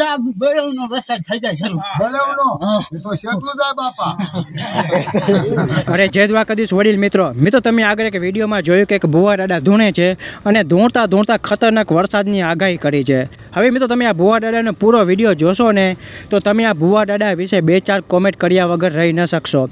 જા બળવનો વરસાદ થઈ જાય શરૂ. બરાવનો એ તો શેટલું જાય બાપા. અરે જય દ્વારકાધીશ વડીલ મિત્રો મિત્રો તમે આગળ એક વિડીયોમાં જોયું કે એક ભુવા દાદા ધૂણે છે અને ધૂણતા ધૂણતા ખતરનાક વરસાદની આગાહી કરી છે. હવે મિત્રો તમે આ ભુવા દાદાનો પૂરો વીડિયો જોશો ને તો તમે આ ભુવા દાદા વિશે બે ચાર કોમેન્ટ કર્યા વગર રહી ન શકશો.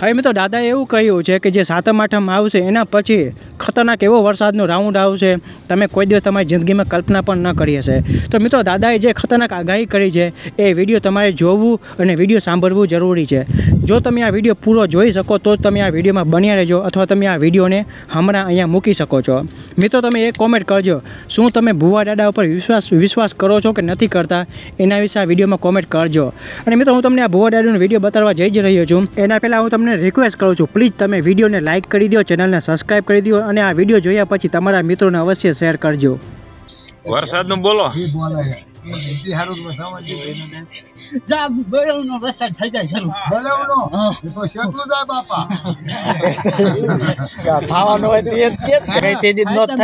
હવે મિત્રો દાદાએ એવું કહ્યું છે કે જે સાતમ આઠમ આવશે એના પછી ખતરનાક એવો વરસાદનો રાઉન્ડ આવશે તમે કોઈ દિવસ તમારી જિંદગીમાં કલ્પના પણ ન કરી હશે. તો મિત્રો દાદાએ જે ખતરનાક આગાહી કરી છે એ વીડિયો તમારે જોવું અને વીડિયો સાંભળવું જરૂરી છે. જો તમે આ વીડિયો પૂરો જોઈ શકો તો જ તમે આ વિડીયોમાં બન્યા રહેજો અથવા તમે આ વિડીયોને હમણાં અહીંયા મૂકી શકો છો. મિત્રો તમે એ કોમેન્ટ કરજો શું તમે ભુવા દાદા ઉપર વિશ્વાસ વિશ્વાસ કરો છો કે નથી કરતા? એના વિશે આ વિડીયોમાં કોમેન્ટ કરજો. અને મિત્રો હું તમને આ ભુવા દાદાનો વીડિયો બતાવવા જઈ જ રહ્યો છું. એના પહેલાં હું તમને રિક્વેસ્ટ કરું છું પ્લીઝ તમે વિડીયોને લાઇક કરી દો ચેનલને સબસ્ક્રાઈબ કરી દો અને આ વીડિયો જોયા પછી તમારા મિત્રોને અવશ્ય શેર કરજો. વરસાદનું બોલો હારું. જા બળવનો થઈ જાય શરૂ બરાવનો એ તો શેટલું જાય બાપા. ખાવાનું હોય તે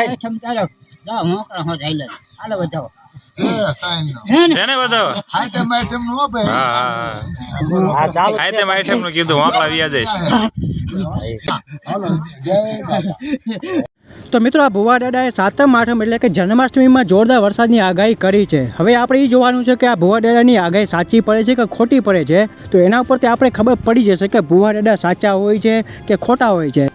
આઈટમ ચાલો. જા મોકળા હો જાય હાલો બતાવો એ સાઈનનો. હે ને? તેને બતાવો આઈટમ આઈટમ નો ભાઈ. હા હા હા. આઈટમ આઈટમનું કીધું વાંકડા વ્યા હાલો જય બાપા. તો મિત્રો આ ભુવા દાદાએ સાતમ આઠમ એટલે કે જન્માષ્ટમીમાં જોરદાર વરસાદની આગાહી કરી છે. હવે આપણે એ જોવાનું છે કે આ ભુવા દાદાની આગાહી સાચી પડે છે કે ખોટી પડે છે? તો એના ઉપરથી આપણે ખબર પડી જશે કે ભુવા દાદા સાચા હોય છે કે ખોટા હોય છે.